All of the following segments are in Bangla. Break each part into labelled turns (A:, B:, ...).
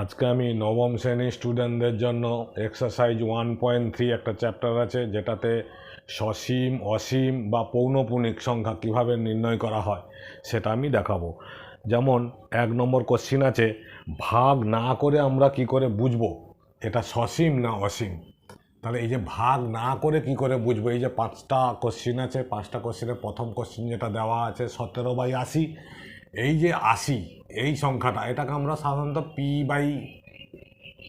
A: আজকে আমি নবম শ্রেণির স্টুডেন্টদের জন্য এক্সারসাইজ ওয়ান পয়েন্ট থ্রি একটা চ্যাপ্টার আছে, যেটাতে সসীম, অসীম বা পৌনপুনিক সংখ্যা কীভাবে নির্ণয় করা হয় সেটা আমি দেখাবো। যেমন এক নম্বর কোশ্চিন আছে, ভাগ না করে আমরা কি করে বুঝব? এটা সসীম না অসীম? তাহলে এই যে ভাগ না করে কি করে বুঝব? এই যে পাঁচটা কোশ্চিন আছে, পাঁচটা কোশ্চিনের প্রথম কোশ্চিন যেটা দেওয়া আছে, সতেরো বাই আশি। এই যে আশি এই সংখ্যাটা, এটাকে আমরা সাধারণত পি বাই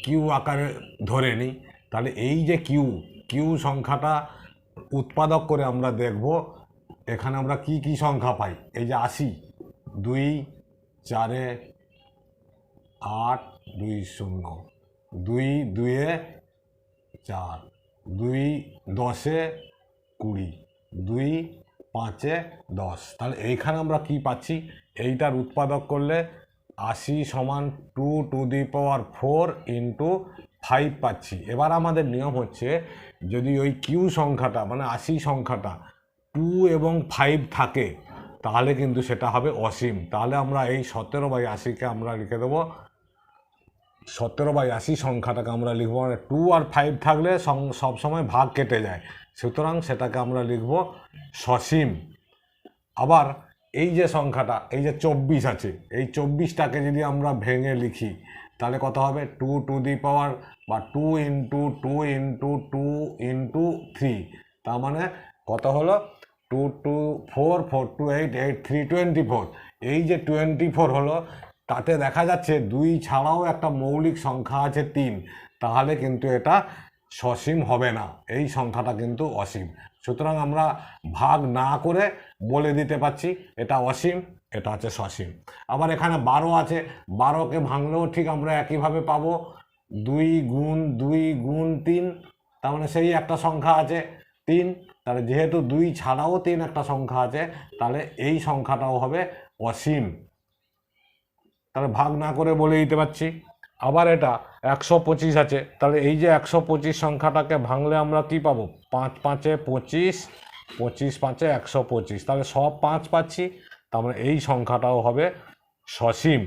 A: কিউ আকারে ধরে নিই। তাহলে এই যে কিউ কিউ সংখ্যাটা উৎপাদক করে আমরা দেখব, এখানে আমরা কি কি সংখ্যা পাই? এই যে আশি, দুই, চারে আট, দুই শূন্য, দুই, দুয়ে চার, দুই দশে কুড়ি, দুই পাঁচে দশ। তাহলে এইখানে আমরা কি পাচ্ছি? এইটার উৎপাদক করলে আশি সমান two to the power four into five পাচ্ছি। এবার আমাদের নিয়ম হচ্ছে যদি ওই কিউ সংখ্যাটা মানে আশি সংখ্যাটা টু এবং ফাইভ থাকে, তাহলে কিন্তু সেটা হবে অসীম। তাহলে আমরা এই সতেরো বাই আশিকে আমরা লিখে দেবো। সতেরো বাই আশি সংখ্যাটাকে আমরা লিখব মানে টু আর ফাইভ থাকলে সবসময় ভাগ কেটে যায়। সুতরাং সেটাকে আমরা লিখব সসীম। আবার এই যে সংখ্যাটা, এই যে চব্বিশ আছে, এই চব্বিশটাকে যদি আমরা ভেঙে লিখি, তাহলে কত হবে? টু টু দি পাওয়ার বা two into two into two into three. তার মানে কত হলো? Two two four four two eight eight three twenty four. এই যে টোয়েন্টি ফোর হলো, তাতে দেখা যাচ্ছে দুই ছাড়াও একটা মৌলিক সংখ্যা আছে তিন। তাহলে কিন্তু এটা সসীম হবে না। এই সংখ্যাটা কিন্তু অসীম। সুতরাং আমরা ভাগ না করে বলে দিতে পারছি, এটা অসীম, এটা হচ্ছে সসীম। আবার এখানে বারো আছে, বারোকে ভাঙলেও ঠিক আমরা একইভাবে পাবো। দুই গুণ দুই গুণ তিন, তার মানে সেই একটা সংখ্যা আছে, তিন। তাহলে যেহেতু দুই ছাড়াও তিন একটা সংখ্যা আছে, তাহলে এই সংখ্যাটাও হবে অসীম। তাহলে ভাগ না করে বলে দিতে পারছি। আবার এটা একশো পঁচিশ আছে। তাহলে এই যে একশো পঁচিশ সংখ্যাটাকে ভাঙলে আমরা কি পাবো? পাঁচ পাঁচে পঁচিশ পঁচিশ পাঁচে একশো পঁচিশ। তাহলে সব পাঁচ পাচ্ছি, তার মানে এই সংখ্যাটাও হবে সসীম।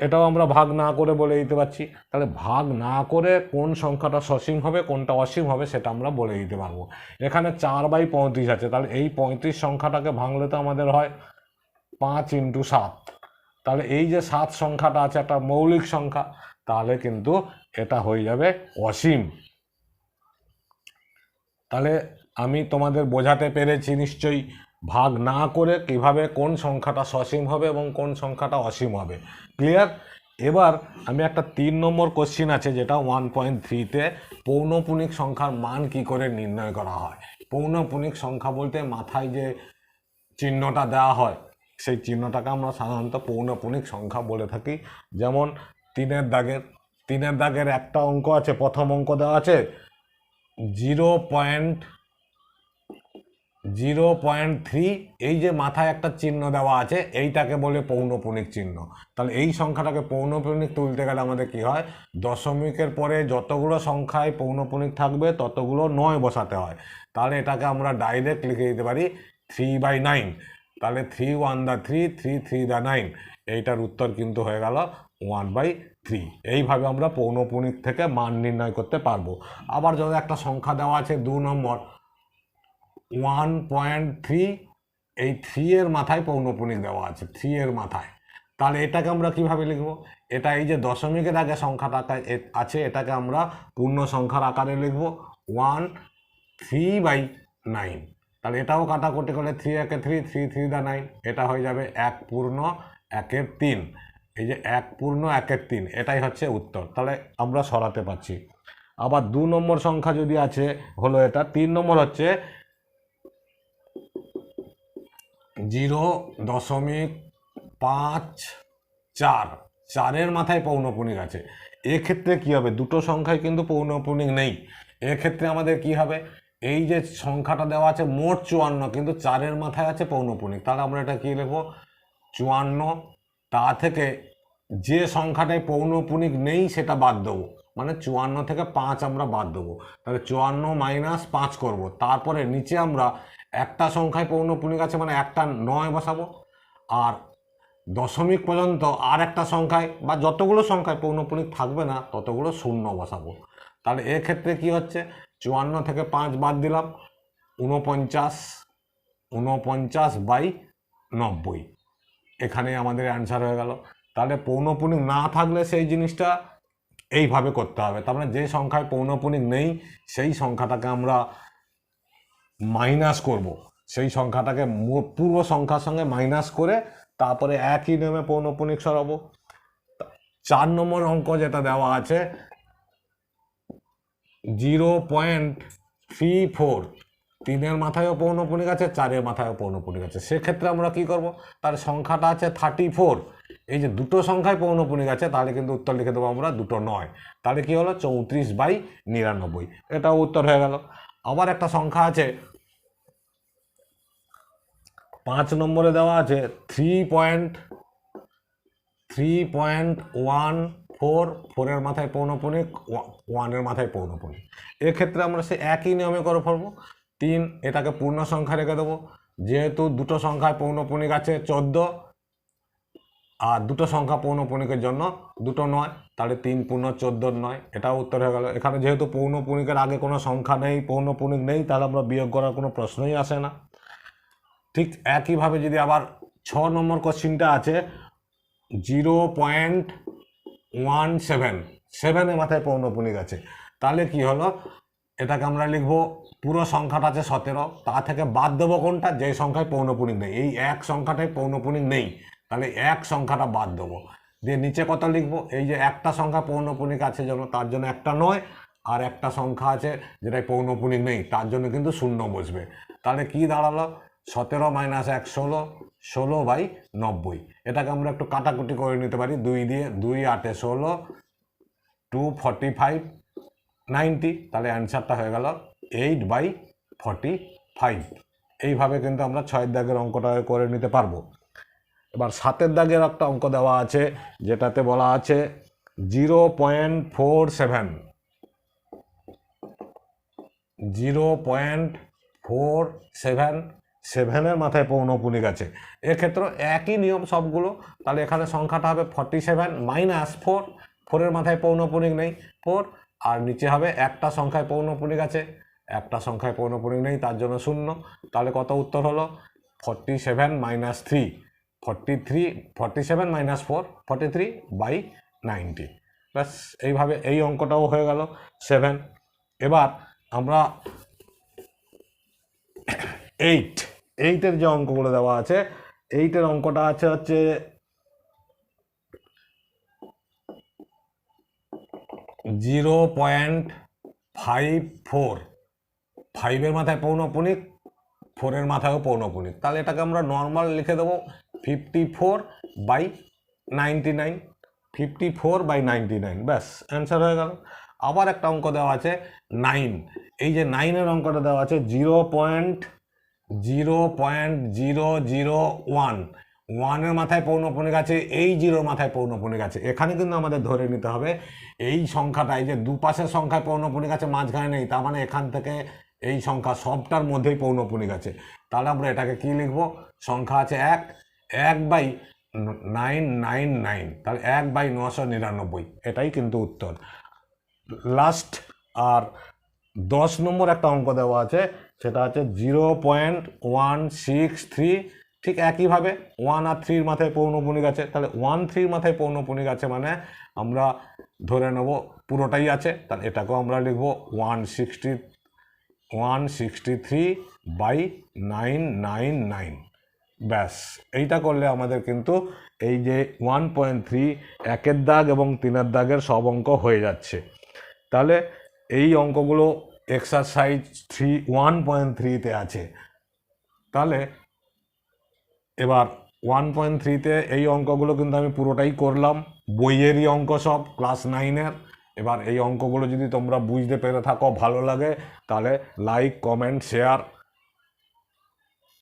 A: এটাও আমরা ভাগ না করে বলে দিতে পারছি। তাহলে ভাগ না করে কোন সংখ্যাটা সসীম হবে, কোনটা অসীম হবে, সেটা আমরা বলে দিতে পারব। এখানে চার বাই পঁয়ত্রিশ আছে। তাহলে এই পঁয়ত্রিশ সংখ্যাটাকে ভাঙলে তো আমাদের হয় পাঁচ ইন্টু সাত। তাহলে এই যে সাত সংখ্যাটা আছে, একটা মৌলিক সংখ্যা, তাহলে কিন্তু এটা হয়ে যাবে অসীম। তাহলে আমি তোমাদের বোঝাতে পেরেছি নিশ্চয়ই, ভাগ না করে কীভাবে কোন সংখ্যাটা সসীম হবে এবং কোন সংখ্যাটা অসীম হবে। ক্লিয়ার এবার আমি একটা তিন নম্বর কোশ্চিন আছে, যেটা ওয়ান পয়েন্ট থ্রিতে পৌনপুনিক সংখ্যার মান কি করে নির্ণয় করা হয়? পৌনপুনিক সংখ্যা বলতে মাথায় যে চিহ্নটা দেওয়া হয় সেই চিহ্নটাকে আমরা সাধারণত পৌনপুনিক সংখ্যা বলে থাকি। যেমন তিনের দাগের তিনের দাগের একটা অঙ্ক আছে, প্রথম অঙ্ক দেওয়া আছে, zero point zero point three, এই যে মাথায় একটা চিহ্ন দেওয়া আছে, এইটাকে বলে পৌনপুনিক চিহ্ন। তাহলে এই সংখ্যাটাকে পৌনপুনিক তুলতে গেলে আমাদের কি হয়? দশমিকের পরে যতগুলো সংখ্যায় পৌনপুনিক থাকবে, ততগুলো নয় বসাতে হয়। তাহলে এটাকে আমরা ডাইরেক্ট লিখে দিতে পারি থ্রি বাই নাইন তাহলে থ্রি ওয়ান দা থ্রি থ্রি থ্রি দা নাইন এইটার উত্তর কিন্তু হয়ে গেল ওয়ান বাই থ্রি এইভাবে আমরা পৌনপুনিক থেকে মান নির্ণয় করতে পারব। আবার যদি একটা সংখ্যা দেওয়া আছে দু নম্বর ওয়ান পয়েন্ট থ্রি এই থ্রি এর মাথায় পৌনপুনিক দেওয়া আছে থ্রি এর মাথায়। তাহলে এটাকে আমরা কীভাবে লিখব? এটা এই যে দশমিকের আগে সংখ্যাটা আছে, এটাকে আমরা পূর্ণ সংখ্যার আকারে লিখব। ওয়ান থ্রি বাই নাইন তাহলে এটাও কাটাকুটি করলে থ্রি একে three three three the nine এটা হয়ে যাবে এক পূর্ণ একের তিন। এই যে এক পূর্ণ একের তিন, এটাই হচ্ছে উত্তর। তাহলে আমরা সরাতে পারছি। আবার দু নম্বর সংখ্যা যদি আছে, হলো এটা। তিন নম্বর হচ্ছে জিরো দশমিক পাঁচ চার। চারের মাথায় পৌনপুনিক আছে। এক্ষেত্রে কি হবে? দুটো সংখ্যায় কিন্তু পৌনপুনিক নেই। এক্ষেত্রে আমাদের কি হবে? এই যে সংখ্যাটা দেওয়া আছে মোট চুয়ান্ন, কিন্তু চারের মাথায় আছে পৌনপুনিক। তাহলে আমরা এটা কি লিখব? চুয়ান্ন। তা থেকে যে সংখ্যাটায় পৌনপুনিক নেই, সেটা বাদ দেবো। মানে চুয়ান্ন থেকে পাঁচ আমরা বাদ দেবো। তাহলে চুয়ান্ন মাইনাস পাঁচ করব। তারপরে নিচে আমরা একটা সংখ্যায় পৌনপুনিক আছে মানে একটা নয় বসাবো। আর দশমিক পর্যন্ত আর একটা সংখ্যায় বা যতগুলো সংখ্যায় পৌনপুনিক থাকবে না, ততগুলো শূন্য বসাবো। তাহলে এক্ষেত্রে কি হচ্ছে? চুয়ান্ন থেকে পাঁচ বাদ দিলাম। উনপঞ্চাশ উনপঞ্চাশ বাই নব্বই। এখানে আমাদের অ্যান্সার হয়ে গেল। তাহলে পৌনপুনিক না থাকলে সেই জিনিসটা এইভাবে করতে হবে। তার মানে যে সংখ্যায় পৌনপুনিক নেই, সেই সংখ্যাটাকে আমরা মাইনাস করব। সেই সংখ্যাটাকে পূর্ব সংখ্যার সঙ্গে মাইনাস করে তারপরে একই নিয়মে পৌনপুনিক সরাবো। চার নম্বর অঙ্ক যেটা দেওয়া আছে জিরো পয়েন্ট থ্রি ফোর। তিনের মাথায়ও পৌনপুনিক আছে, চারের মাথায়ও পৌনপুনিক আছে। সেক্ষেত্রে আমরা কি করব? তার সংখ্যাটা আছে থার্টি ফোর। এই যে দুটো সংখ্যায় পৌনপুনিক আছে, তাহলে কিন্তু উত্তর লিখে দেবো আমরা দুটো নয়। তাহলে কি হলো? চৌত্রিশ বাই নিরানব্বই। এটাও উত্তর হয়ে গেল। আবার একটা সংখ্যা আছে, পাঁচ নম্বরে দেওয়া আছে three point three point one four ফোরের মাথায় পৌনপুনিক ওয়ানের মাথায় পৌনপুনিক। এক্ষেত্রে আমরা সে একই নিয়মে করে ফেলব। তিন, এটাকে পূর্ণ সংখ্যা রেখে দেবো। যেহেতু দুটো সংখ্যায় পৌনপুনিক আছে চোদ্দ, আর দুটো সংখ্যা পৌনপুনিকের জন্য দুটো নয়, তাহলে তিন পূর্ণ চোদ্দোর নয়। এটাও উত্তর হয়ে গেল। এখানে যেহেতু পৌনপুনিকের আগে কোনো সংখ্যা নেই, পৌনপুনিক নেই, তাহলে আমরা বিয়োগ করার কোনো প্রশ্নই আসে না। ঠিক একইভাবে যদি আবার ছ নম্বর কোশ্চিনটা আছে জিরো পয়েন্ট ওয়ান সেভেন। সেভেনের মাথায় পৌনপুনিক আছে। তাহলে কি হলো? এটাকে আমরা লিখব, পুরো সংখ্যাটা আছে সতেরো, তা থেকে বাদ দেবো কোনটা? যে সংখ্যায় পৌনপুনিক নেই। এই এক সংখ্যাটায় পৌনপুনিক নেই। তাহলে এক সংখ্যাটা বাদ দেবো। দিয়ে নিচে কত লিখব? এই যে একটা সংখ্যা পৌনপুনিক আছে যেন, তার জন্য একটা নয়, আর একটা সংখ্যা আছে যেটায় পৌনপুনিক নেই, তার জন্য কিন্তু শূন্য বসবে। তাহলে কি দাঁড়াল? সতেরো মাইনাস এক ষোলো ষোলো বাই নব্বই। এটাকে আমরা একটু কাটাকুটি করে নিতে পারি। দুই দিয়ে, দুই আটে ষোলো টু ফর্টি ফাইভ নাইনটি তাহলে অ্যান্সারটা হয়ে গেল এইট বাই ফর্টি ফাইভ এইভাবে কিন্তু আমরা ছয়ের দাগের অঙ্কটা করে নিতে পারব। এবার সাতের দাগের একটা অঙ্ক দেওয়া আছে, যেটাতে বলা আছে zero point four seven zero point four seven সেভেনের মাথায় পৌনপুনিক আছে। এক্ষেত্রে একই নিয়ম সবগুলো। তাহলে এখানে সংখ্যাটা হবে ফর্টি সেভেন মাইনাস ফোর ফোরের মাথায় পৌনপুনিক নেই। ফোর আর নিচে হবে একটা সংখ্যায় পৌনপুনিক আছে। একটা সংখ্যায় পৌনপুনিক নেই, তার জন্য শূন্য। তাহলে কত উত্তর হলো? Forty seven minus three forty three forty seven minus four forty three by ninety ব্যাস, এইভাবে এই অঙ্কটাও হয়ে গেল সেভেন এবার আমরা এইট এইটের যে অঙ্কগুলো দেওয়া আছে এইটের অঙ্কটা আছে হচ্ছে জিরো পয়েন্ট ফাইভ ফোর ফাইভের মাথায় পৌনপুনিক ফোরের মাথায়ও পৌনপুনিক। তাহলে এটাকে আমরা নর্মাল লিখে দেবো fifty four by ninety nine fifty four by ninety nine ব্যাস অ্যান্সার হয়ে গেল। আবার একটা অঙ্ক দেওয়া আছে নাইন এই যে নাইনের অঙ্কটা দেওয়া আছে zero point zero point zero zero one. ওয়ানের মাথায় পৌনপুনিক আছে, এই জিরোর মাথায় পৌনপুনিক আছে। এখানে কিন্তু আমাদের ধরে নিতে হবে, এই সংখ্যাটা এই যে দুপাশের সংখ্যায় পৌনপুনিক আছে, মাঝখানে নেই, তার মানে এখান থেকে এই সংখ্যা সবটার মধ্যেই পৌনপুনিক আছে। তাহলে আমরা এটাকে কি লিখব? সংখ্যা আছে এক এক বাই নাইন নাইন নাইন। তাহলে এক বাই নশো নিরানব্বই, এটাই কিন্তু উত্তর। লাস্ট আর দশ নম্বর একটা অঙ্ক দেওয়া আছে সেটা হচ্ছে zero point one six three. ঠিক একইভাবে ওয়ান আর থ্রির মাথায় পৌনপুনিক আছে। তাহলে ওয়ান থ্রির মাথায় পৌনপুনিক আছে মানে আমরা ধরে নেব পুরোটাই আছে। তাহলে এটাকেও আমরা লিখব one sixty one sixty three by nine nine nine. ব্যাস, এইটা করলে আমাদের কিন্তু এই যে ওয়ান পয়েন্ট থ্রি একের দাগ এবং তিনের দাগের সব অঙ্ক হয়ে যাচ্ছে। তাহলে এই অঙ্কগুলো এক্সারসাইজ থ্রি ওয়ান পয়েন্ট থ্রিতে আছে। তাহলে এবার ওয়ান পয়েন্ট থ্রিতে এই অঙ্কগুলো কিন্তু আমি পুরোটাই করলাম। বইয়েরই অঙ্ক সব ক্লাস নাইনের এবার এই অঙ্কগুলো যদি তোমরা বুঝতে পেরে থাকো, ভালো লাগে, তাহলে লাইক কমেন্ট শেয়ার